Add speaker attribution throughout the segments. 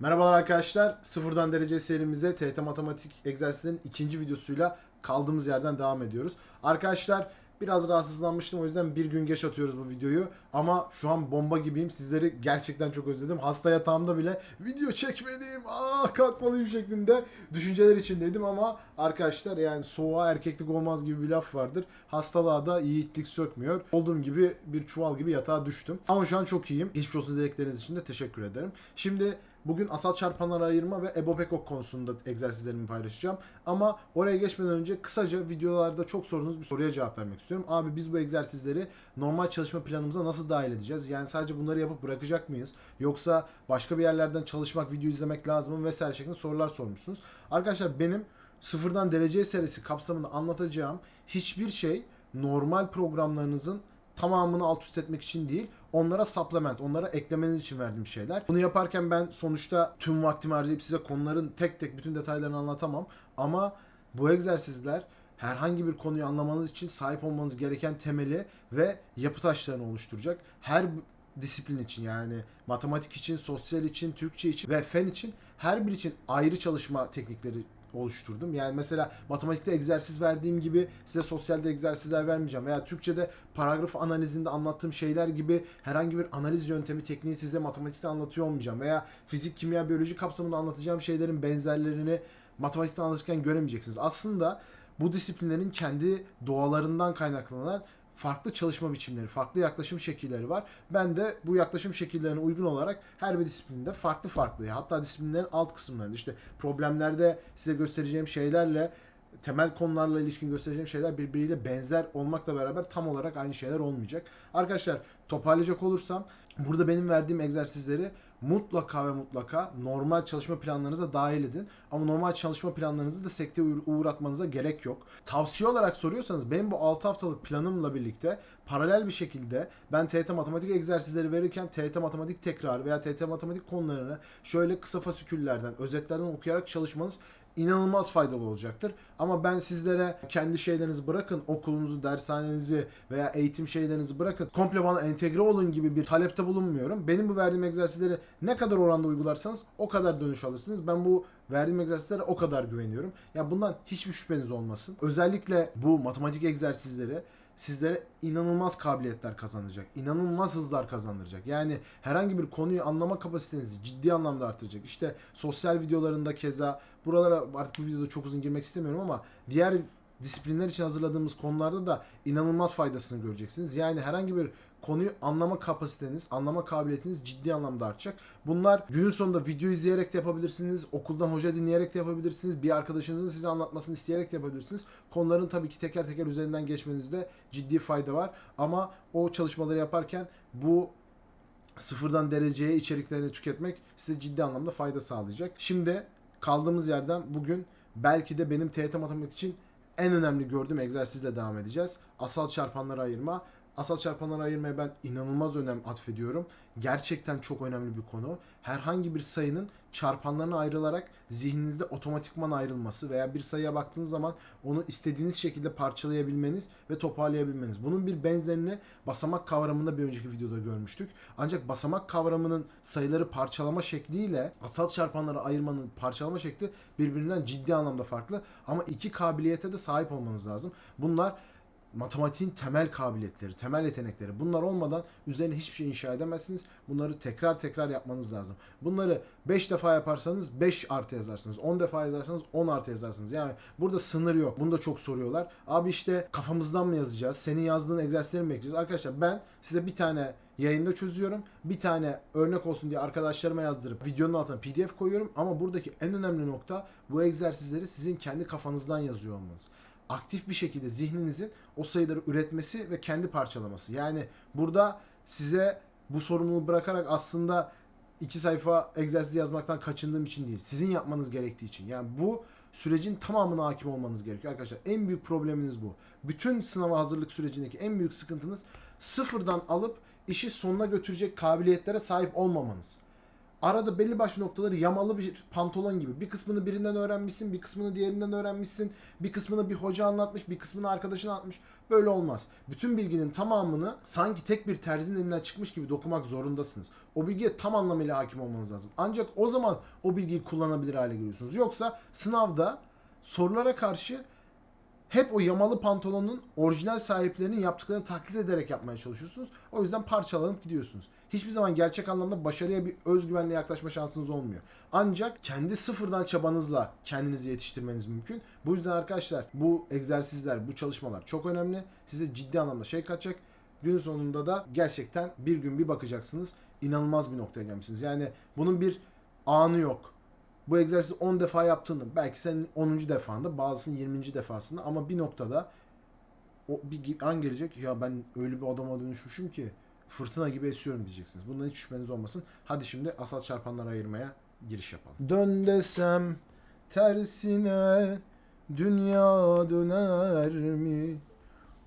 Speaker 1: Merhabalar arkadaşlar. Sıfırdan derece serimize TYT Matematik egzersizinin ikinci videosuyla kaldığımız yerden devam ediyoruz. Arkadaşlar biraz rahatsızlanmıştım o yüzden bir gün geç atıyoruz bu videoyu. Ama şu an bomba gibiyim. Sizleri gerçekten çok özledim. Hasta yatağımda bile video çekmeliyim, ah kalkmalıyım şeklinde düşünceler içindeydim ama arkadaşlar yani soğuğa erkeklik olmaz gibi bir laf vardır. Hastalığa da yiğitlik sökmüyor. Olduğum gibi bir çuval gibi yatağa düştüm. Ama şu an çok iyiyim. Geçmiş olsun dilekleriniz için de teşekkür ederim. Şimdi Bugün asal çarpanları ayırma ve EBOB ekok konusunda egzersizlerimi paylaşacağım. Ama oraya geçmeden önce kısaca videolarda çok sorduğunuz bir soruya cevap vermek istiyorum. Abi biz bu egzersizleri normal çalışma planımıza nasıl dahil edeceğiz? Yani sadece bunları yapıp bırakacak mıyız? Yoksa başka bir yerlerden çalışmak, video izlemek lazım mı vesaire şeklinde sorular sormuşsunuz. Arkadaşlar benim sıfırdan dereceye serisi kapsamında anlatacağım hiçbir şey normal programlarınızın tamamını alt üst etmek için değil, onlara supplement, onlara eklemeniz için verdiğim şeyler. Bunu yaparken ben sonuçta tüm vaktimi harcayıp size konuların tek tek bütün detaylarını anlatamam. Ama bu egzersizler herhangi bir konuyu anlamanız için sahip olmanız gereken temeli ve yapı taşlarını oluşturacak. Her disiplin için yani matematik için, sosyal için, Türkçe için ve fen için her bir için ayrı çalışma teknikleri oluşturdum. Yani mesela matematikte egzersiz verdiğim gibi size sosyalde egzersizler vermeyeceğim. Veya Türkçe'de paragraf analizinde anlattığım şeyler gibi herhangi bir analiz yöntemi, tekniği size matematikte anlatıyor olmayacağım. Veya fizik, kimya, biyoloji kapsamında anlatacağım şeylerin benzerlerini matematikte anlatırken göremeyeceksiniz. Aslında bu disiplinlerin kendi doğalarından kaynaklanan farklı çalışma biçimleri, farklı yaklaşım şekilleri var. Ben de bu yaklaşım şekillerine uygun olarak her bir disiplinde farklı farklı hatta disiplinlerin alt kısımlarında işte problemlerde size göstereceğim şeylerle temel konularla ilişkin göstereceğim şeyler birbiriyle benzer olmakla beraber tam olarak aynı şeyler olmayacak. Arkadaşlar toparlayacak olursam burada benim verdiğim egzersizleri mutlaka ve mutlaka normal çalışma planlarınıza dahil edin. Ama normal çalışma planlarınızı da sekteye uğratmanıza gerek yok. Tavsiye olarak soruyorsanız benim bu 6 haftalık planımla birlikte paralel bir şekilde ben TYT matematik egzersizleri verirken TYT matematik tekrar veya TYT matematik konularını şöyle kısa fasiküllerden, özetlerden okuyarak çalışmanız inanılmaz faydalı olacaktır. Ama ben sizlere kendi şeylerinizi bırakın, okulunuzu, dershanenizi veya eğitim şeylerinizi bırakın. Komple bana entegre olun gibi bir talepte bulunmuyorum. Benim bu verdiğim egzersizleri ne kadar oranda uygularsanız o kadar dönüş alırsınız. Ben bu verdiğim egzersizlere o kadar güveniyorum. Ya bundan hiçbir şüpheniz olmasın. Özellikle bu matematik egzersizleri sizlere inanılmaz kabiliyetler kazandıracak. inanılmaz hızlar kazandıracak. Yani herhangi bir konuyu anlama kapasitenizi ciddi anlamda artıracak. İşte sosyal videolarında keza buralara artık bu videoda çok uzun girmek istemiyorum ama diğer disiplinler için hazırladığımız konularda da inanılmaz faydasını göreceksiniz. Yani herhangi bir konuyu anlama kapasiteniz, anlama kabiliyetiniz ciddi anlamda artacak. Bunlar günün sonunda video izleyerek de yapabilirsiniz, okuldan hoca dinleyerek de yapabilirsiniz, bir arkadaşınızın size anlatmasını isteyerek de yapabilirsiniz. Konuların tabii ki teker teker üzerinden geçmenizde ciddi fayda var. Ama o çalışmaları yaparken bu sıfırdan dereceye içeriklerini tüketmek size ciddi anlamda fayda sağlayacak. Şimdi kaldığımız yerden bugün belki de benim TYT matematik için en önemli gördüğüm egzersizle devam edeceğiz. Asal çarpanları ayırma. Asal çarpanları ayırmaya ben inanılmaz önem atfediyorum. Gerçekten çok önemli bir konu. Herhangi bir sayının çarpanlarına ayrılarak zihninizde otomatikman ayrılması veya bir sayıya baktığınız zaman onu istediğiniz şekilde parçalayabilmeniz ve toparlayabilmeniz. Bunun bir benzerini basamak kavramında bir önceki videoda görmüştük. Ancak basamak kavramının sayıları parçalama şekliyle asal çarpanları ayırmanın parçalama şekli birbirinden ciddi anlamda farklı. Ama iki kabiliyete de sahip olmanız lazım. Bunlar matematiğin temel kabiliyetleri, temel yetenekleri. Bunlar olmadan üzerine hiçbir şey inşa edemezsiniz. Bunları tekrar tekrar yapmanız lazım. Bunları 5 defa yaparsanız 5 artı yazarsınız. 10 defa yazarsanız 10 artı yazarsınız. Yani burada sınır yok. Bunu da çok soruyorlar. Abi işte kafamızdan mı yazacağız? Senin yazdığın egzersizleri mi bekleyeceğiz? Arkadaşlar ben size bir tane yayında çözüyorum. Bir tane örnek olsun diye arkadaşlarıma yazdırıp videonun altına pdf koyuyorum. Ama buradaki en önemli nokta bu egzersizleri sizin kendi kafanızdan yazıyor olmanız aktif bir şekilde zihninizin o sayıları üretmesi ve kendi parçalaması. Yani burada size bu sorumluluğu bırakarak aslında iki sayfa egzersiz yazmaktan kaçındığım için değil. Sizin yapmanız gerektiği için. Yani bu sürecin tamamına hakim olmanız gerekiyor arkadaşlar. En büyük probleminiz bu. Bütün sınava hazırlık sürecindeki en büyük sıkıntınız sıfırdan alıp işi sonuna götürecek kabiliyetlere sahip olmamanız. Arada belli başlı noktaları yamalı bir pantolon gibi. Bir kısmını birinden öğrenmişsin, bir kısmını diğerinden öğrenmişsin. Bir kısmını bir hoca anlatmış, bir kısmını arkadaşın anlatmış. Böyle olmaz. Bütün bilginin tamamını sanki tek bir terzinin elinden çıkmış gibi dokumak zorundasınız. O bilgiye tam anlamıyla hakim olmanız lazım. Ancak o zaman o bilgiyi kullanabilir hale geliyorsunuz. Yoksa sınavda sorulara karşı hep o yamalı pantolonun orijinal sahiplerinin yaptıklarını taklit ederek yapmaya çalışıyorsunuz. O yüzden parçalanıp gidiyorsunuz. Hiçbir zaman gerçek anlamda başarıya bir özgüvenle yaklaşma şansınız olmuyor. Ancak kendi sıfırdan çabanızla kendinizi yetiştirmeniz mümkün. Bu yüzden arkadaşlar bu egzersizler, bu çalışmalar çok önemli. Size ciddi anlamda şey katacak. Gün sonunda da gerçekten bir gün bir bakacaksınız. inanılmaz bir noktaya gelmişsiniz. Yani bunun bir anı yok bu egzersizi 10 defa yaptığında belki senin 10. defanda bazısının 20. defasında ama bir noktada o bir an gelecek ya ben öyle bir adama dönüşmüşüm ki fırtına gibi esiyorum diyeceksiniz. Bundan hiç şüpheniz olmasın. Hadi şimdi asal çarpanları ayırmaya giriş yapalım. Dön desem tersine dünya döner mi?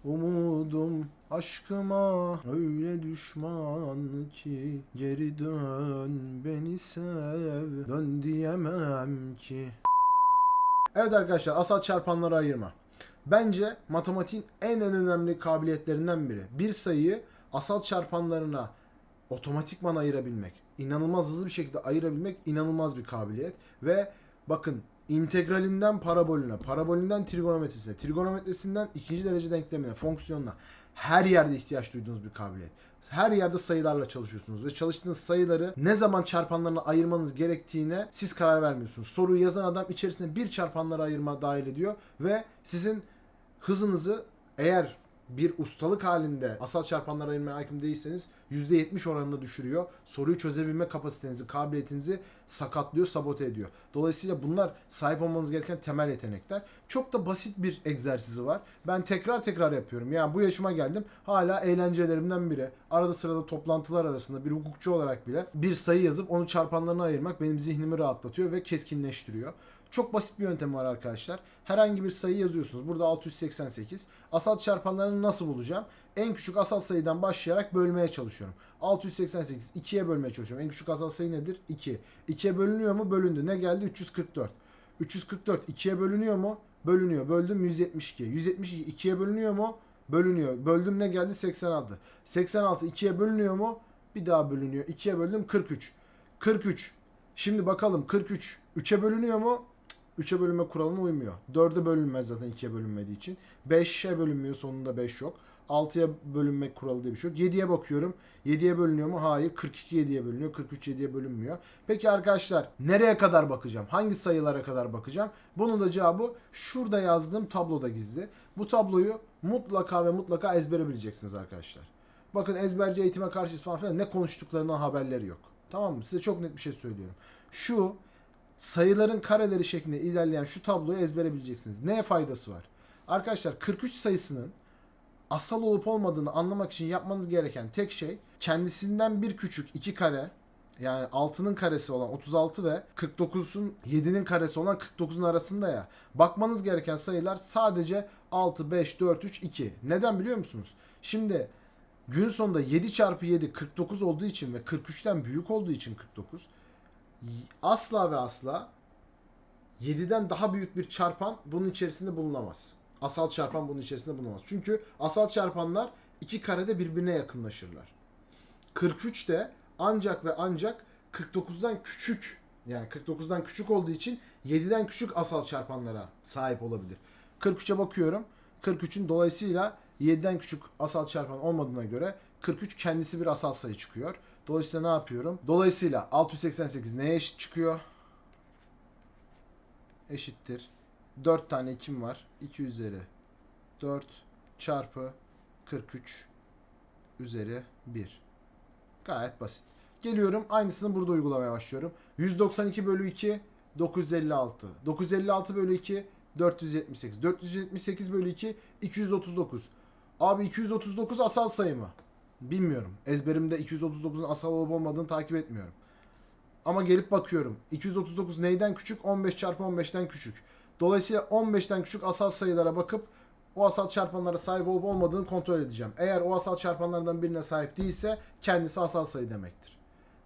Speaker 1: Umudum aşkıma öyle düşman ki geri dön beni sev dön diyemem ki. Evet arkadaşlar asal çarpanları ayırma. Bence matematiğin en en önemli kabiliyetlerinden biri. Bir sayıyı asal çarpanlarına otomatikman ayırabilmek. İnanılmaz hızlı bir şekilde ayırabilmek inanılmaz bir kabiliyet. Ve bakın integralinden parabolüne, parabolünden trigonometrisine, trigonometrisinden ikinci derece denklemine, fonksiyonuna her yerde ihtiyaç duyduğunuz bir kabiliyet. Her yerde sayılarla çalışıyorsunuz ve çalıştığınız sayıları ne zaman çarpanlarına ayırmanız gerektiğine siz karar vermiyorsunuz. Soruyu yazan adam içerisine bir çarpanlara ayırma dahil ediyor ve sizin hızınızı eğer bir ustalık halinde asal çarpanlara ayırmaya hakim değilseniz %70 oranında düşürüyor. Soruyu çözebilme kapasitenizi, kabiliyetinizi sakatlıyor, sabote ediyor. Dolayısıyla bunlar sahip olmanız gereken temel yetenekler. Çok da basit bir egzersizi var. Ben tekrar tekrar yapıyorum. Yani bu yaşıma geldim. Hala eğlencelerimden biri. Arada sırada toplantılar arasında bir hukukçu olarak bile bir sayı yazıp onu çarpanlarına ayırmak benim zihnimi rahatlatıyor ve keskinleştiriyor. Çok basit bir yöntem var arkadaşlar. Herhangi bir sayı yazıyorsunuz. Burada 688. Asal çarpanlarını nasıl bulacağım? En küçük asal sayıdan başlayarak bölmeye çalışıyorum. 688 2'ye bölmeye çalışıyorum. En küçük asal sayı nedir? 2. 2'ye bölünüyor mu? Bölündü. Ne geldi? 344. 344 2'ye bölünüyor mu? Bölünüyor. Böldüm 172. 172 2'ye bölünüyor mu? Bölünüyor. Böldüm ne geldi? 86. 86 2'ye bölünüyor mu? Bir daha bölünüyor. 2'ye böldüm 43. 43. Şimdi bakalım 43 3'e bölünüyor mu? 3'e bölünme kuralına uymuyor. 4'e bölünmez zaten 2'ye bölünmediği için. 5'e bölünmüyor sonunda 5 yok. 6'ya bölünmek kuralı diye bir şey yok. 7'ye bakıyorum. 7'ye bölünüyor mu? Hayır. 42 7'ye bölünüyor. 43 7'ye bölünmüyor. Peki arkadaşlar nereye kadar bakacağım? Hangi sayılara kadar bakacağım? Bunun da cevabı şurada yazdığım tabloda gizli. Bu tabloyu mutlaka ve mutlaka ezbere bileceksiniz arkadaşlar. Bakın ezberci eğitime karşıyız falan filan ne konuştuklarından haberleri yok. Tamam mı? Size çok net bir şey söylüyorum. Şu sayıların kareleri şeklinde ilerleyen şu tabloyu ezbere bileceksiniz. Neye faydası var? Arkadaşlar 43 sayısının asal olup olmadığını anlamak için yapmanız gereken tek şey kendisinden bir küçük iki kare yani 6'nın karesi olan 36 ve 49'un 7'nin karesi olan 49'un arasında ya. Bakmanız gereken sayılar sadece 6, 5, 4, 3, 2. Neden biliyor musunuz? Şimdi gün sonunda 7 çarpı 7 49 olduğu için ve 43'ten büyük olduğu için 49 asla ve asla 7'den daha büyük bir çarpan bunun içerisinde bulunamaz. Asal çarpan bunun içerisinde bulunamaz. Çünkü asal çarpanlar iki karede birbirine yakınlaşırlar. 43 de ancak ve ancak 49'dan küçük yani 49'dan küçük olduğu için 7'den küçük asal çarpanlara sahip olabilir. 43'e bakıyorum. 43'ün dolayısıyla 7'den küçük asal çarpan olmadığına göre 43 kendisi bir asal sayı çıkıyor. Dolayısıyla ne yapıyorum? Dolayısıyla 688 neye eşit çıkıyor? Eşittir. 4 tane 2'm var. 2 üzeri 4 çarpı 43 üzeri 1. Gayet basit. Geliyorum aynısını burada uygulamaya başlıyorum. 192 bölü 2 956. 956 bölü 2 478. 478 bölü 2 239. Abi 239 asal sayı mı? Bilmiyorum. Ezberimde 239'un asal olup olmadığını takip etmiyorum. Ama gelip bakıyorum. 239 neyden küçük? 15 çarpı 15'ten küçük. Dolayısıyla 15'ten küçük asal sayılara bakıp o asal çarpanlara sahip olup olmadığını kontrol edeceğim. Eğer o asal çarpanlardan birine sahip değilse kendisi asal sayı demektir.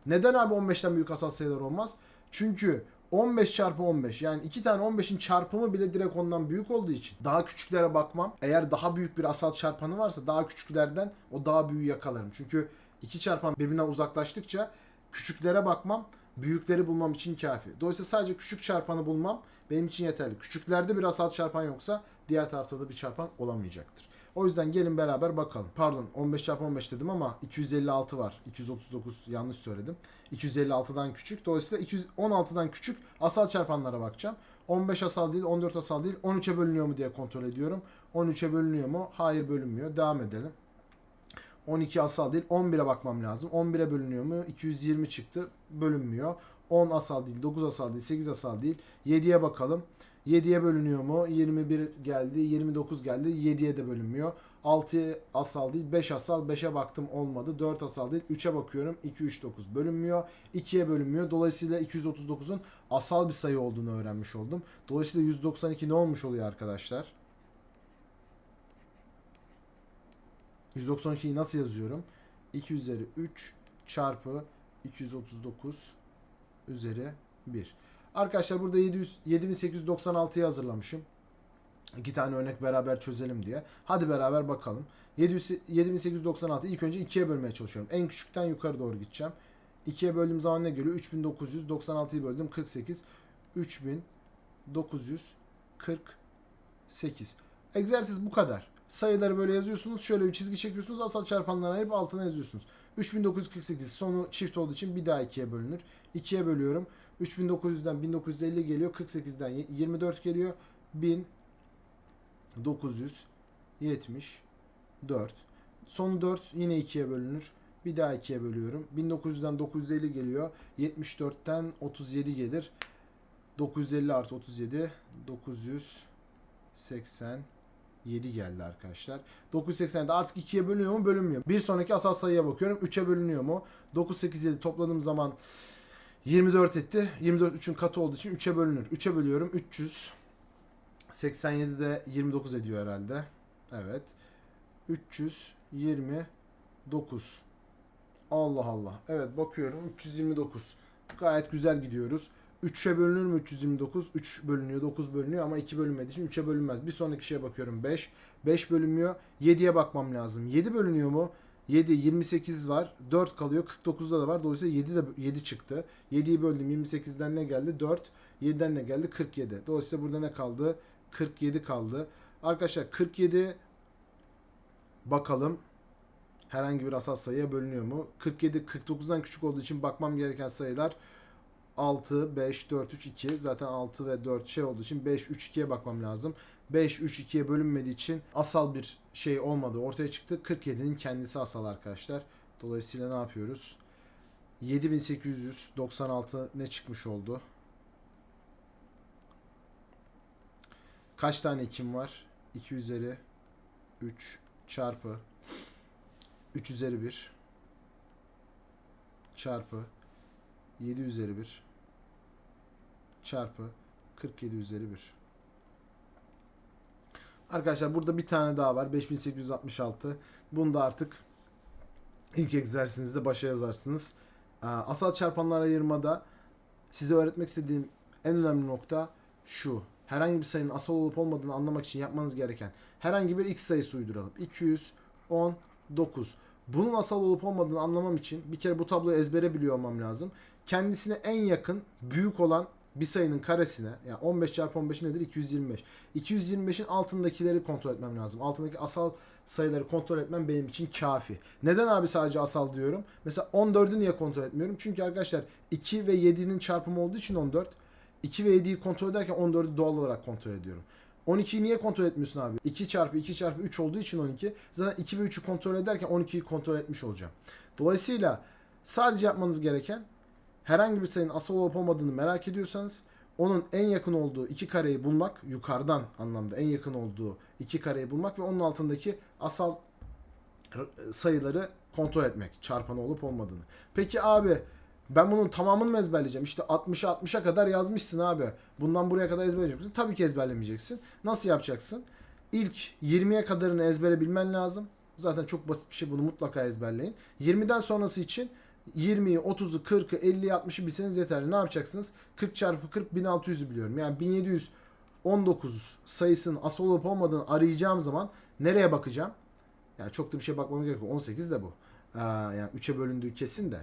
Speaker 1: Neden abi 15'ten büyük asal sayılar olmaz? Çünkü 15 çarpı 15 yani iki tane 15'in çarpımı bile direkt ondan büyük olduğu için daha küçüklere bakmam. Eğer daha büyük bir asal çarpanı varsa daha küçüklerden o daha büyüğü yakalarım. Çünkü iki çarpan birbirinden uzaklaştıkça küçüklere bakmam büyükleri bulmam için kafi. Dolayısıyla sadece küçük çarpanı bulmam benim için yeterli. Küçüklerde bir asal çarpan yoksa diğer tarafta da bir çarpan olamayacaktır. O yüzden gelin beraber bakalım. Pardon 15 çarpı 15 dedim ama 256 var. 239 yanlış söyledim. 256'dan küçük. Dolayısıyla 216'dan küçük asal çarpanlara bakacağım. 15 asal değil, 14 asal değil. 13'e bölünüyor mu diye kontrol ediyorum. 13'e bölünüyor mu? Hayır bölünmüyor. Devam edelim. 12 asal değil. 11'e bakmam lazım. 11'e bölünüyor mu? 220 çıktı. Bölünmüyor. 10 asal değil, 9 asal değil, 8 asal değil. 7'ye bakalım. 7'ye bölünüyor mu? 21 geldi, 29 geldi. 7'ye de bölünmüyor. 6 asal değil, 5 asal. 5'e baktım olmadı. 4 asal değil. 3'e bakıyorum. 2, 3, 9 bölünmüyor. 2'ye bölünmüyor. Dolayısıyla 239'un asal bir sayı olduğunu öğrenmiş oldum. Dolayısıyla 192 ne olmuş oluyor arkadaşlar? 192'yi nasıl yazıyorum? 2 üzeri 3 çarpı 239 üzeri 1. Arkadaşlar burada 700, 7896'yı hazırlamışım. İki tane örnek beraber çözelim diye. Hadi beraber bakalım. 700, 7896 ilk önce 2'ye bölmeye çalışıyorum. En küçükten yukarı doğru gideceğim. 2'ye böldüğüm zaman ne geliyor? 3900. 96'yı böldüm 48. 3948. Egzersiz bu kadar. Sayıları böyle yazıyorsunuz. Şöyle bir çizgi çekiyorsunuz. Asal çarpanlarını ayırıp altına yazıyorsunuz. 3948 sonu çift olduğu için bir daha 2'ye bölünür. 2'ye bölüyorum. 3900'den 1950 geliyor. 48'den 24 geliyor. 1974. Son 4 yine 2'ye bölünür. Bir daha 2'ye bölüyorum. 1900'den 950 geliyor. 74'ten 37 gelir. 950 artı 37 987 geldi arkadaşlar. 980'de artık 2'ye bölünüyor mu? Bölünmüyor. Bir sonraki asal sayıya bakıyorum. 3'e bölünüyor mu? 987 topladığım zaman 24 etti. 24 3'ün katı olduğu için 3'e bölünür. 3'e bölüyorum. 300. 87 de 29 ediyor herhalde. Evet. 329. Allah Allah. Evet bakıyorum 329. Gayet güzel gidiyoruz. 3'e bölünür mü 329? 3 bölünüyor, 9 bölünüyor ama 2 bölünmediği için 3'e bölünmez. Bir sonraki şeye bakıyorum 5. 5 bölünmüyor. 7'ye bakmam lazım. 7 bölünüyor mu? 7 28 var. 4 kalıyor. 49'da da var. Dolayısıyla 7 de 7 çıktı. 7'yi böldüm. 28'den ne geldi? 4. 7'den ne geldi? 47. Dolayısıyla burada ne kaldı? 47 kaldı. Arkadaşlar 47 bakalım herhangi bir asal sayıya bölünüyor mu? 47 49'dan küçük olduğu için bakmam gereken sayılar 6, 5, 4, 3, 2. Zaten 6 ve 4 şey olduğu için 5, 3, 2'ye bakmam lazım. 5, 3, 2'ye bölünmediği için asal bir şey olmadı. Ortaya çıktı. 47'nin kendisi asal arkadaşlar. Dolayısıyla ne yapıyoruz? 7896 ne çıkmış oldu? Kaç tane 2'm var? 2 üzeri 3 çarpı 3 üzeri 1 çarpı 7 üzeri 1 çarpı 47 üzeri 1. Arkadaşlar burada bir tane daha var. 5866. Bunu da artık ilk egzersizinizde başa yazarsınız. Aa, Asal çarpanlar ayırmada size öğretmek istediğim en önemli nokta şu. Herhangi bir sayının asal olup olmadığını anlamak için yapmanız gereken herhangi bir x sayısı uyduralım. 219. Bunun asal olup olmadığını anlamam için bir kere bu tabloyu ezbere biliyor olmam lazım. Kendisine en yakın büyük olan bir sayının karesine yani 15 çarpı 15 nedir? 225. 225'in altındakileri kontrol etmem lazım. Altındaki asal sayıları kontrol etmem benim için kafi. Neden abi sadece asal diyorum? Mesela 14'ü niye kontrol etmiyorum? Çünkü arkadaşlar 2 ve 7'nin çarpımı olduğu için 14. 2 ve 7'yi kontrol ederken 14'ü doğal olarak kontrol ediyorum. 12'yi niye kontrol etmiyorsun abi? 2 çarpı 2 çarpı 3 olduğu için 12. Zaten 2 ve 3'ü kontrol ederken 12'yi kontrol etmiş olacağım. Dolayısıyla sadece yapmanız gereken herhangi bir sayının asal olup olmadığını merak ediyorsanız onun en yakın olduğu iki kareyi bulmak, yukarıdan anlamda en yakın olduğu iki kareyi bulmak ve onun altındaki asal sayıları kontrol etmek. Çarpanı olup olmadığını. Peki abi ben bunun tamamını mı ezberleyeceğim? İşte 60'a 60'a kadar yazmışsın abi. Bundan buraya kadar ezberleyecek misin? Tabii ki ezberlemeyeceksin. Nasıl yapacaksın? İlk 20'ye kadarını ezbere bilmen lazım. Zaten çok basit bir şey bunu mutlaka ezberleyin. 20'den sonrası için 20'yi, 30'u, 40'ı, 50'yi, 60'ı bilseniz yeterli. Ne yapacaksınız? 40 çarpı 40 1600'ü biliyorum. Yani 1719 sayısının asıl olup olmadığını arayacağım zaman nereye bakacağım? Yani çok da bir şey bakmama gerek yok. 18 de bu. Aa, yani 3'e bölündüğü kesin de.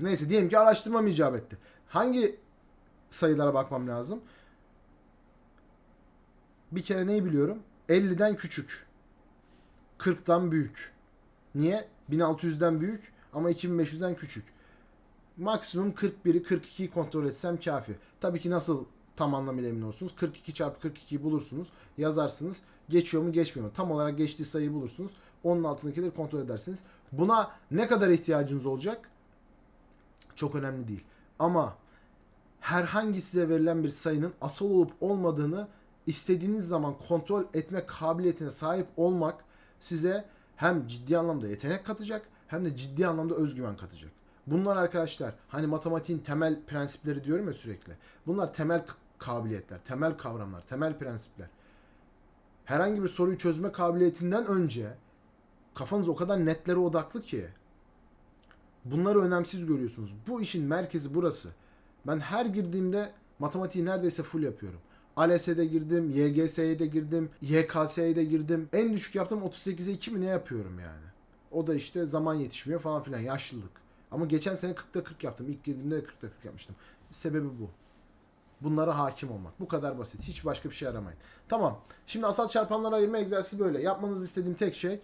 Speaker 1: Neyse diyelim ki araştırmam icap etti. Hangi sayılara bakmam lazım? Bir kere neyi biliyorum? 50'den küçük. 40'tan büyük. Niye? 1600'den büyük ama 2500'den küçük. Maksimum 41'i 42'yi kontrol etsem kafi. Tabii ki nasıl tam anlamıyla emin olursunuz? 42 çarpı 42'yi bulursunuz. Yazarsınız. Geçiyor mu geçmiyor mu? Tam olarak geçtiği sayıyı bulursunuz. Onun altındakileri kontrol edersiniz. Buna ne kadar ihtiyacınız olacak? Çok önemli değil. Ama herhangi size verilen bir sayının asıl olup olmadığını istediğiniz zaman kontrol etme kabiliyetine sahip olmak size hem ciddi anlamda yetenek katacak hem de ciddi anlamda özgüven katacak. Bunlar arkadaşlar hani matematiğin temel prensipleri diyorum ya sürekli. Bunlar temel kabiliyetler, temel kavramlar, temel prensipler. Herhangi bir soruyu çözme kabiliyetinden önce kafanız o kadar netlere odaklı ki bunları önemsiz görüyorsunuz. Bu işin merkezi burası. Ben her girdiğimde matematiği neredeyse full yapıyorum. ALES'e girdim, YGS'ye de girdim, YKS'ye de girdim. En düşük yaptığım 38'e 2 mi ne yapıyorum yani. O da işte zaman yetişmiyor falan filan yaşlılık. Ama geçen sene 40'ta 40 yaptım. İlk girdiğimde de 40'ta 40 yapmıştım. Sebebi bu. Bunlara hakim olmak. Bu kadar basit. Hiç başka bir şey aramayın. Tamam. Şimdi asal çarpanlara ayırma egzersizi böyle. Yapmanızı istediğim tek şey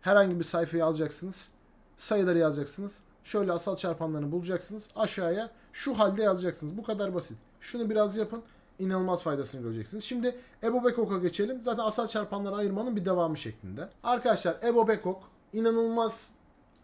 Speaker 1: herhangi bir sayfayı alacaksınız. Sayıları yazacaksınız. Şöyle asal çarpanlarını bulacaksınız. Aşağıya şu halde yazacaksınız. Bu kadar basit. Şunu biraz yapın. İnanılmaz faydasını göreceksiniz. Şimdi Ebo geçelim. Zaten asal çarpanları ayırmanın bir devamı şeklinde. Arkadaşlar Ebo Bekok inanılmaz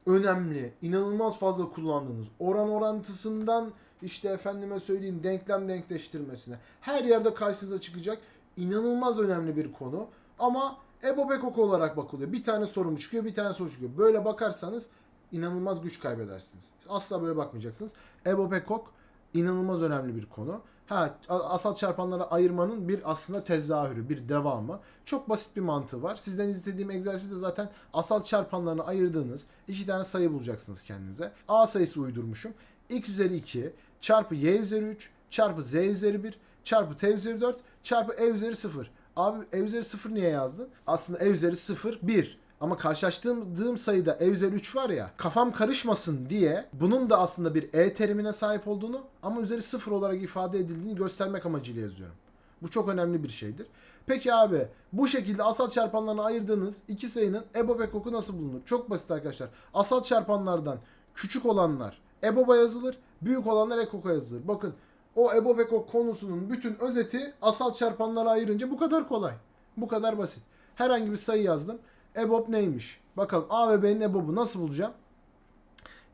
Speaker 1: önemli, inanılmaz fazla kullandığınız oran orantısından işte efendime söyleyeyim denklem denkleştirmesine her yerde karşınıza çıkacak inanılmaz önemli bir konu. Ama Ebo Bekok olarak bakılıyor. Bir tane soru çıkıyor, bir tane soru çıkıyor. Böyle bakarsanız inanılmaz güç kaybedersiniz. Asla böyle bakmayacaksınız. Ebo Bekok inanılmaz önemli bir konu. Ha, asal çarpanlara ayırmanın bir aslında tezahürü, bir devamı. Çok basit bir mantığı var. Sizden istediğim egzersizde zaten asal çarpanlarını ayırdığınız iki tane sayı bulacaksınız kendinize. A sayısı uydurmuşum. x üzeri 2 çarpı y üzeri 3 çarpı z üzeri 1 çarpı t üzeri 4 çarpı e üzeri 0. Abi e üzeri 0 niye yazdın? Aslında e üzeri 0 1. Ama karşılaştırdığım sayıda e üzeri 3 var ya kafam karışmasın diye bunun da aslında bir e terimine sahip olduğunu ama üzeri 0 olarak ifade edildiğini göstermek amacıyla yazıyorum. Bu çok önemli bir şeydir. Peki abi bu şekilde asal çarpanlarına ayırdığınız iki sayının EBOB ekoku nasıl bulunur? Çok basit arkadaşlar. Asal çarpanlardan küçük olanlar EBOB'a yazılır, büyük olanlar ekoka yazılır. Bakın o EBOB ekok konusunun bütün özeti asal çarpanlara ayırınca bu kadar kolay. Bu kadar basit. Herhangi bir sayı yazdım. EBOB neymiş? Bakalım A ve B'nin EBOB'u nasıl bulacağım?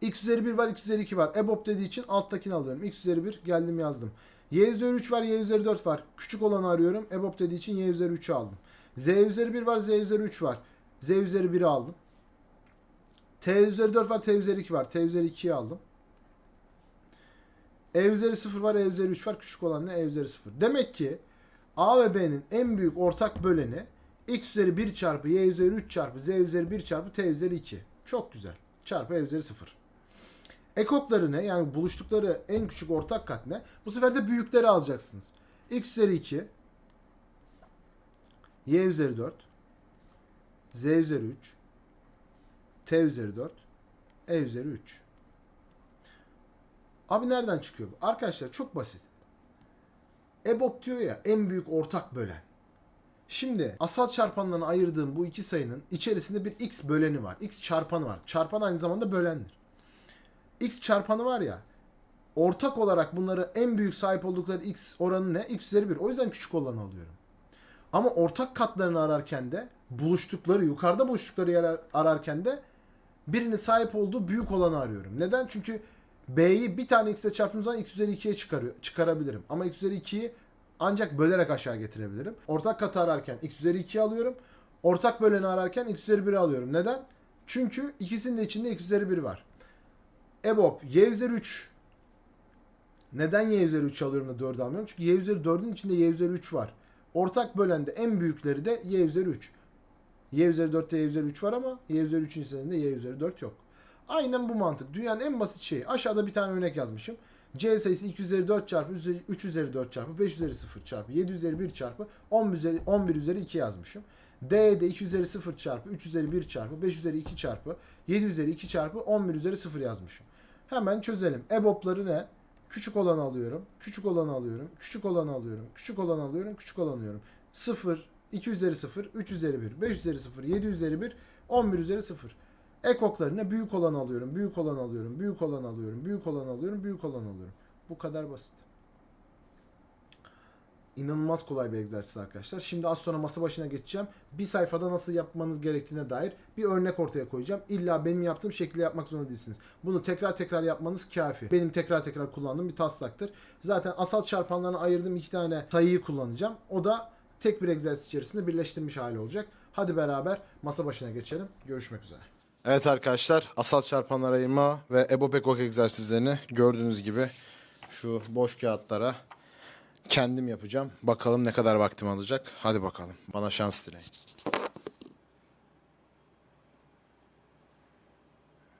Speaker 1: X üzeri 1 var, X üzeri 2 var. EBOB dediği için alttakini alıyorum. X üzeri 1 geldim yazdım. Y üzeri 3 var, Y üzeri 4 var. Küçük olanı arıyorum. EBOB dediği için Y üzeri 3'ü aldım. Z üzeri 1 var, Z üzeri 3 var. Z üzeri 1'i aldım. T üzeri 4 var, T üzeri 2 var. T üzeri 2'yi aldım. E üzeri 0 var, E üzeri 3 var. Küçük olan ne? E üzeri 0. Demek ki A ve B'nin en büyük ortak böleni x üzeri 1 çarpı y üzeri 3 çarpı z üzeri 1 çarpı t üzeri 2. Çok güzel. Çarpı e üzeri 0. Ekokları ne? Yani buluştukları en küçük ortak kat ne? Bu sefer de büyükleri alacaksınız. x üzeri 2 y üzeri 4 z üzeri 3 t üzeri 4 e üzeri 3. Abi nereden çıkıyor bu? Arkadaşlar çok basit. EBOB diyor ya en büyük ortak bölen. Şimdi asal çarpanlarını ayırdığım bu iki sayının içerisinde bir x böleni var. x çarpanı var. Çarpan aynı zamanda bölendir. x çarpanı var ya ortak olarak bunları en büyük sahip oldukları x oranı ne? x üzeri 1. O yüzden küçük olanı alıyorum. Ama ortak katlarını ararken de buluştukları, yukarıda buluştukları yer ar- ararken de birini sahip olduğu büyük olanı arıyorum. Neden? Çünkü b'yi bir tane x ile çarptığım zaman x üzeri 2'ye çıkarıyor, çıkarabilirim. Ama x üzeri 2'yi ancak bölerek aşağı getirebilirim. Ortak katı ararken x üzeri 2'yi alıyorum. Ortak böleni ararken x üzeri 1'i alıyorum. Neden? Çünkü ikisinin de içinde x üzeri 1 var. EBOB y üzeri 3. Neden y üzeri 3 alıyorum da 4'ü almıyorum? Çünkü y üzeri 4'ün içinde y üzeri 3 var. Ortak bölende en büyükleri de y üzeri 3. y üzeri 4'te y üzeri 3 var ama y üzeri 3'ün içerisinde y üzeri 4 yok. Aynen bu mantık. Dünyanın en basit şeyi. Aşağıda bir tane örnek yazmışım. C sayısı 2 üzeri 4 çarpı 3 üzeri 4 çarpı 5 üzeri 0 çarpı 7 üzeri 1 çarpı 10 üzeri 11 üzeri 2 yazmışım. D'de 2 üzeri 0 çarpı 3 üzeri 1 çarpı 5 üzeri 2 çarpı 7 üzeri 2 çarpı 11 üzeri 0 yazmışım. Hemen çözelim. EBOB'ları ne? Küçük olanı alıyorum. Küçük olanı alıyorum. Küçük olanı alıyorum. Küçük olanı alıyorum. Küçük olanı alıyorum. 0, 2 üzeri 0, 3 üzeri 1, 5 üzeri 0, 7 üzeri 1, 11 üzeri 0. Ekoklarına büyük olanı alıyorum. Büyük olanı alıyorum. Büyük olanı alıyorum. Büyük olanı alıyorum. Büyük olanı alıyorum. Bu kadar basit. İnanılmaz kolay bir egzersiz arkadaşlar. Şimdi az sonra masa başına geçeceğim. Bir sayfada nasıl yapmanız gerektiğine dair bir örnek ortaya koyacağım. İlla benim yaptığım şekilde yapmak zorunda değilsiniz. Bunu tekrar tekrar yapmanız kafi. Benim tekrar tekrar kullandığım bir taslaktır. Zaten asal çarpanlarına ayırdığım iki tane sayıyı kullanacağım. O da tek bir egzersiz içerisinde birleştirilmiş hali olacak. Hadi beraber masa başına geçelim. Görüşmek üzere. Evet arkadaşlar asal çarpanlar ayırma ve EBOB ekok egzersizlerini gördüğünüz gibi şu boş kağıtlara kendim yapacağım. Bakalım ne kadar vaktim alacak. Hadi bakalım. Bana şans dileyin.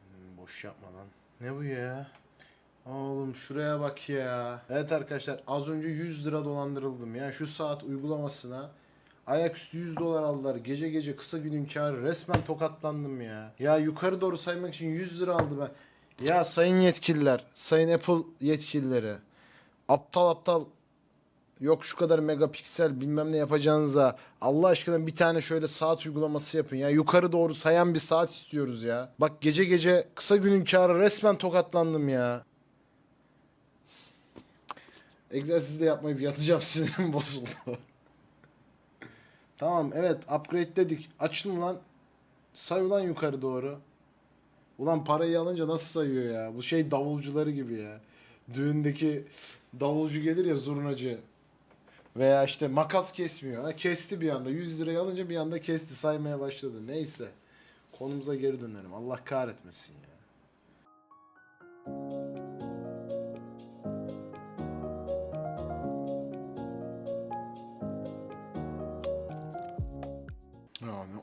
Speaker 1: Hmm, Boş yapma lan. Ne bu ya? Oğlum şuraya bak ya. Evet arkadaşlar az önce 100 lira dolandırıldım ya. Şu saat uygulamasına ayaküstü 100 dolar aldılar. Gece gece kısa günün karı. Resmen tokatlandım ya. Ya yukarı doğru saymak için 100 lira aldı ben. Ya sayın yetkililer, sayın Apple yetkilileri. Aptal aptal yok şu kadar megapiksel bilmem ne yapacağınıza Allah aşkına bir tane şöyle saat uygulaması yapın ya. Yukarı doğru sayan bir saat istiyoruz ya. Bak gece gece kısa günün karı resmen tokatlandım ya. Egzersiz de yapmayıp yatacağım sinirim bozuldu. Tamam evet upgrade dedik. Açın lan. Say ulan yukarı doğru. Ulan parayı alınca nasıl sayıyor ya? Bu şey davulcuları gibi ya. Düğündeki davulcu gelir ya zurnacı. Veya işte makas kesmiyor. Ha, kesti bir anda. 100 lirayı alınca bir anda kesti saymaya başladı. Neyse. Konumuza geri dönelim. Allah kahretmesin ya.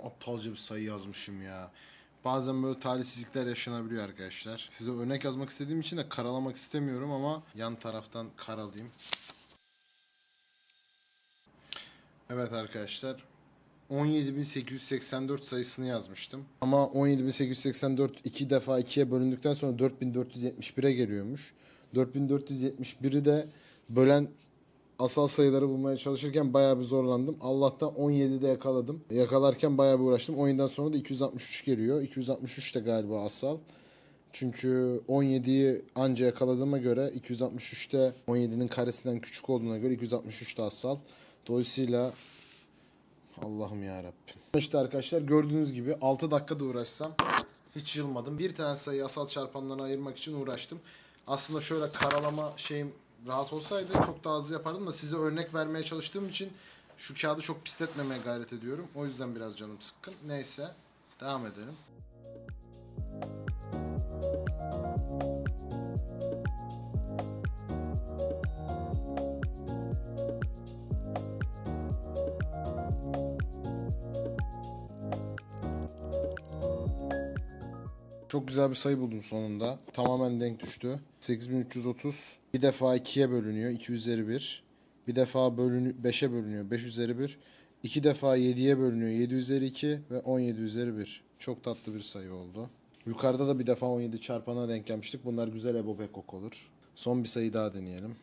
Speaker 1: Aptalca bir sayı yazmışım ya. Bazen böyle talihsizlikler yaşanabiliyor arkadaşlar. Size örnek yazmak istediğim için de karalamak istemiyorum ama yan taraftan karalayayım. Evet arkadaşlar. 17.884 sayısını yazmıştım. Ama 17.884 iki defa ikiye bölündükten sonra 4471'e geliyormuş. 4471'i de bölen asal sayıları bulmaya çalışırken bayağı bir zorlandım. Allah'tan 17'de yakaladım. Yakalarken bayağı bir uğraştım. 17'den sonra da 263 geliyor. 263 de galiba asal. Çünkü 17'yi anca yakaladığıma göre 263'te 17'nin karesinden küçük olduğuna göre 263 de asal. Dolayısıyla Allah'ım ya Rabbim. İşte arkadaşlar gördüğünüz gibi 6 dakikada uğraşsam hiç yılmadım. Bir tane sayı asal çarpanlarına ayırmak için uğraştım. Aslında şöyle karalama şeyim rahat olsaydı çok daha hızlı yapardım da size örnek vermeye çalıştığım için şu kağıdı çok pisletmemeye gayret ediyorum. O yüzden biraz canım sıkkın. Neyse devam edelim. Çok güzel bir sayı buldum sonunda. Tamamen denk düştü. 8330 bir defa 2'ye bölünüyor. 2 üzeri 1. Bir defa bölünü 5'e bölünüyor. 5 üzeri 1. İki defa 7'ye bölünüyor. 7 üzeri 2 ve 17 üzeri 1. Çok tatlı bir sayı oldu. Yukarıda da bir defa 17 çarpana denk gelmiştik. Bunlar güzel EBOB ekok olur. Son bir sayı daha deneyelim.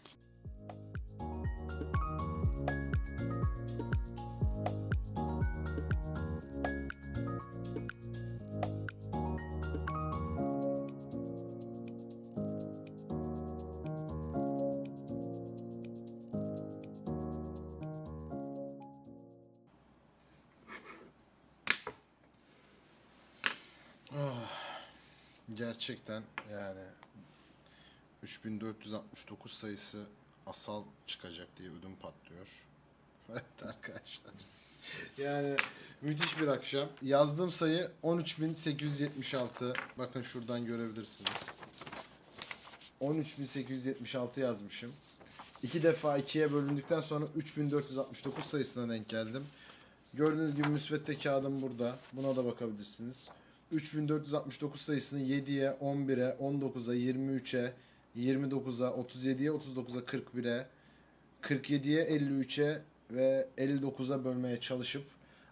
Speaker 1: 3469 sayısı asal çıkacak diye ödüm patlıyor. Evet arkadaşlar. Yani müthiş bir akşam. Yazdığım sayı 13876. Bakın şuradan görebilirsiniz. 13876 yazmışım. İki defa ikiye bölündükten sonra 3469 sayısına denk geldim. Gördüğünüz gibi müsvedde kağıdım burada. Buna da bakabilirsiniz. 3469 sayısını 7'ye, 11'e, 19'a, 23'e, 29'a, 37'ye, 39'a, 41'e, 47'ye, 53'e ve 59'a bölmeye çalışıp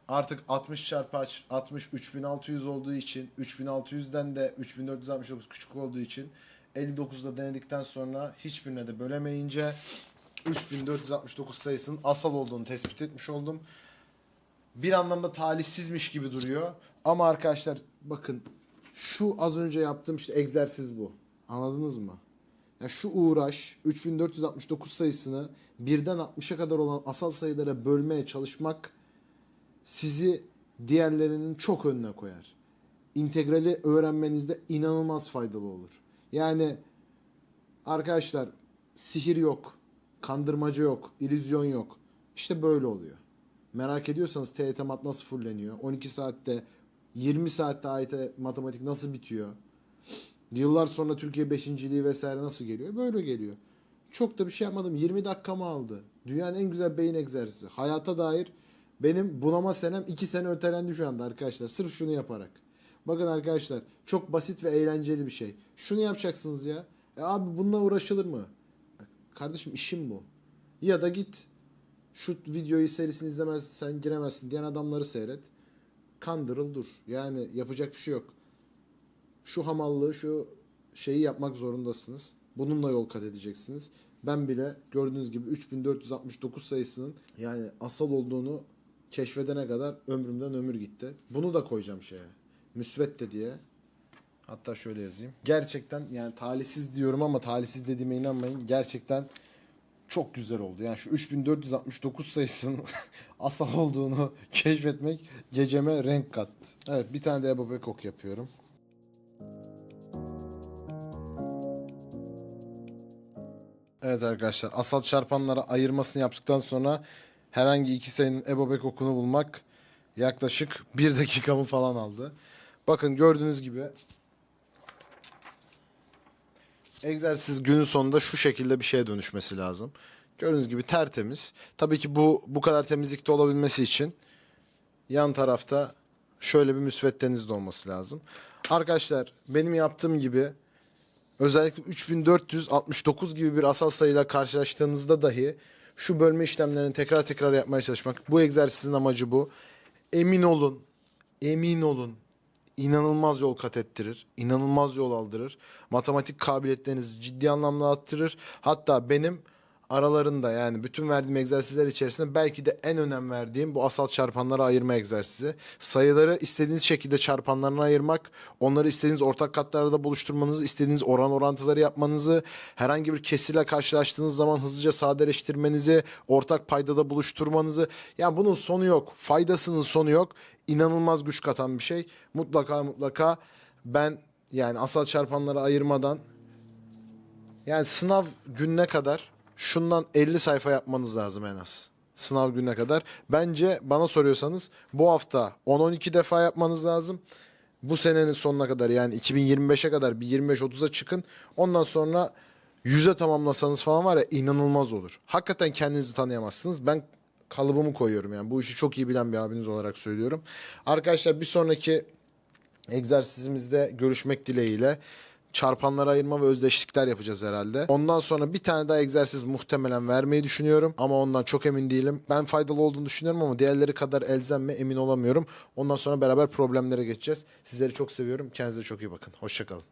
Speaker 1: artık 60 çarpı aç- 60 3600 olduğu için 3600'den de 3469 küçük olduğu için 59'da denedikten sonra hiçbirine de bölemeyince 3469 sayısının asal olduğunu tespit etmiş oldum. Bir anlamda talihsizmiş gibi duruyor. Ama arkadaşlar bakın şu az önce yaptığım işte egzersiz bu. Anladınız mı? Ya şu uğraş 3469 sayısını birden 60'a kadar olan asal sayılara bölmeye çalışmak sizi diğerlerinin çok önüne koyar. İntegrali öğrenmenizde inanılmaz faydalı olur. Yani arkadaşlar sihir yok, kandırmaca yok, illüzyon yok. İşte böyle oluyor. Merak ediyorsanız TYT mat nasıl fulleniyor? 12 saatte 20 saatte AYT matematik nasıl bitiyor? Yıllar sonra Türkiye beşinciliği vesaire nasıl geliyor? Böyle geliyor. Çok da bir şey yapmadım. 20 dakikamı aldı. Dünyanın en güzel beyin egzersizi. Hayata dair benim bunama senem 2 sene ötelendi şu anda arkadaşlar. Sırf şunu yaparak. Bakın arkadaşlar çok basit ve eğlenceli bir şey. Şunu yapacaksınız ya. E abi bununla uğraşılır mı? Kardeşim işim bu. Ya da git şu videoyu serisini izlemezsen giremezsin diyen adamları seyret. Kandırıl dur. Yani yapacak bir şey yok. Şu hamallığı, şu şeyi yapmak zorundasınız. Bununla yol kat edeceksiniz. Ben bile gördüğünüz gibi 3469 sayısının yani asal olduğunu keşfedene kadar ömrümden ömür gitti. Bunu da koyacağım şeye. Müsvedde diye. Hatta şöyle yazayım. Gerçekten yani talihsiz diyorum ama talihsiz dediğime inanmayın. Gerçekten çok güzel oldu. Yani şu 3469 sayısının asal olduğunu keşfetmek geceme renk kattı. Evet bir tane de Ebo Bekok yapıyorum. Evet arkadaşlar asal çarpanlara ayırmasını yaptıktan sonra herhangi iki sayının Ebo Bekok'unu bulmak yaklaşık bir dakikamı falan aldı. Bakın gördüğünüz gibi egzersiz günün sonunda şu şekilde bir şeye dönüşmesi lazım. Gördüğünüz gibi tertemiz. Tabii ki bu bu kadar temizlikte olabilmesi için yan tarafta şöyle bir müsveddeniz de olması lazım. Arkadaşlar benim yaptığım gibi özellikle 3469 gibi bir asal sayıyla karşılaştığınızda dahi şu bölme işlemlerini tekrar tekrar yapmaya çalışmak. Bu egzersizin amacı bu. Emin olun, emin olun inanılmaz yol kat ettirir. inanılmaz yol aldırır. Matematik kabiliyetlerinizi ciddi anlamda arttırır. Hatta benim aralarında yani bütün verdiğim egzersizler içerisinde belki de en önem verdiğim bu asal çarpanlara ayırma egzersizi. Sayıları istediğiniz şekilde çarpanlarına ayırmak, onları istediğiniz ortak katlarda buluşturmanızı, istediğiniz oran orantıları yapmanızı, herhangi bir kesirle karşılaştığınız zaman hızlıca sadeleştirmenizi, ortak paydada buluşturmanızı. Yani bunun sonu yok. Faydasının sonu yok. İnanılmaz güç katan bir şey. Mutlaka mutlaka ben yani asal çarpanlara ayırmadan yani sınav gününe kadar şundan 50 sayfa yapmanız lazım en az. Sınav gününe kadar. Bence bana soruyorsanız bu hafta 10-12 defa yapmanız lazım. Bu senenin sonuna kadar yani 2025'e kadar bir 25-30'a çıkın. Ondan sonra 100'e tamamlasanız falan var ya inanılmaz olur. Hakikaten kendinizi tanıyamazsınız. Ben kalıbımı koyuyorum yani. Bu işi çok iyi bilen bir abiniz olarak söylüyorum. Arkadaşlar bir sonraki egzersizimizde görüşmek dileğiyle çarpanlara ayırma ve özdeşlikler yapacağız herhalde. Ondan sonra bir tane daha egzersiz muhtemelen vermeyi düşünüyorum ama ondan çok emin değilim. Ben faydalı olduğunu düşünüyorum ama diğerleri kadar elzem mi emin olamıyorum. Ondan sonra beraber problemlere geçeceğiz. Sizleri çok seviyorum. Kendinize çok iyi bakın. Hoşçakalın.